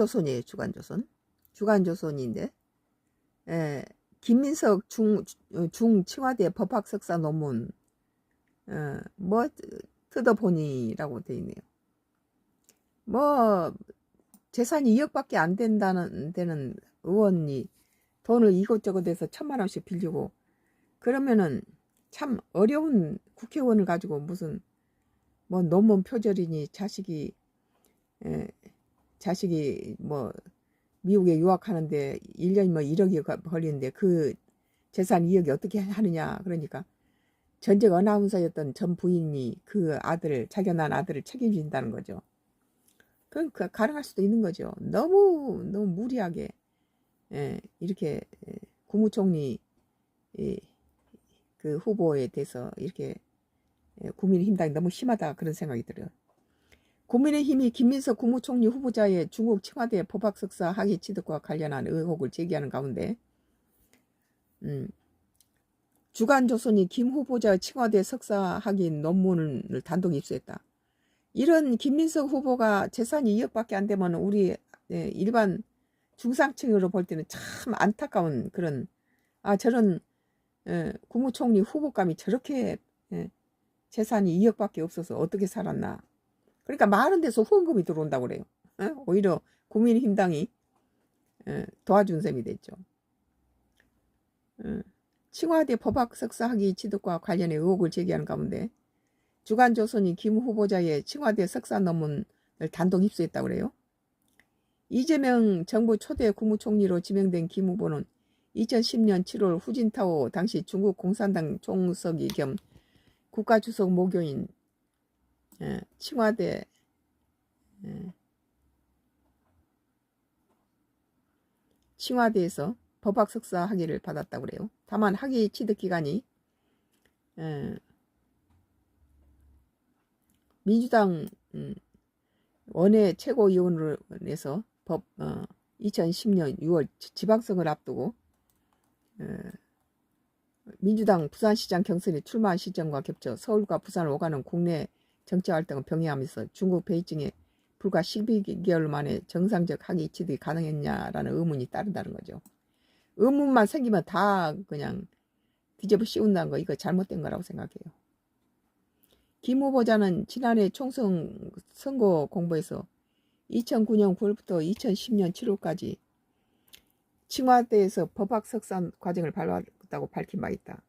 주간조선이에요, 주간조선. 주간조선인데, 에, 김민석 중, 중 칭화대 법학석사 논문, 어, 뭐, 뜯어보니라고 돼 있네요. 뭐, 재산이 2억밖에 안 된다는, 되는 의원이 돈을 이것저것해서 천만 원씩 빌리고, 그러면은 참 어려운 국회의원을 가지고 무슨, 뭐, 논문 표절이니 자식이, 에, 자식이 뭐, 미국에 유학하는데 1년이 뭐 1억이 걸리는데 그 재산 2억이 어떻게 하느냐. 그러니까 전직 어나운서였던 전 부인이 그 아들을, 낳은 아들을 책임진다는 거죠. 그, 그 가능할 수도 있는 거죠. 너무, 너무 무리하게, 예, 이렇게 예, 국무총리 예, 그 후보에 대해서 이렇게 예, 국민의힘당이 너무 심하다 그런 생각이 들어요. 국민의힘이 김민석 국무총리 후보자의 중국 청와대 법학석사 학위 취득과 관련한 의혹을 제기하는 가운데 음, 주간조선이 김 후보자의 청와대 석사 학위 논문을 단독 입수했다. 이런 김민석 후보가 재산이 2억밖에 안 되면 우리 예, 일반 중상층으로 볼 때는 참 안타까운 그런 아 저런 예, 국무총리 후보감이 저렇게 예, 재산이 2억밖에 없어서 어떻게 살았나 그러니까 많은 데서 후원금이 들어온다고 그래요. 어? 오히려 국민힘당이 어, 도와준 셈이 됐죠. 어, 칭화대 법학 석사학위 취득과 관련해 의혹을 제기하는 가운데 주간조선이 김 후보자의 칭화대 석사 논문을 단독 입수했다고 그래요. 이재명 정부 초대 국무총리로 지명된 김 후보는 2010년 7월 후진타오 당시 중국 공산당 총서기 겸 국가주석 모교인 예, 칭화대. 예, 칭화대에서 법학 석사 학위를 받았다고 그래요. 다만 학위 취득 기간이 예, 민주당 음, 원외 최고위원으로해서 법 어, 2010년 6월 지방선거를 앞두고 어, 민주당 부산시장 경선에 출마한 시점과 겹쳐 서울과 부산을 오가는 국내 정치 활동을 병행하면서 중국 베이징에 불과 12개월 만에 정상적 학위 취득이 가능했냐라는 의문이 따른다는 거죠. 의문만 생기면 다 그냥 뒤집어 씌운다는 거 이거 잘못된 거라고 생각해요. 김 후보자는 지난해 총선 선거 공부에서 2009년 9월부터 2010년 7월까지 칭화대에서 법학 석사 과정을 밟았다고 밝힌 바 있다.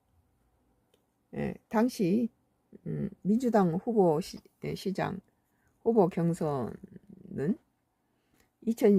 예, 당시 음, 민주당 후보 시, 예, 시장 후보 경선은 2000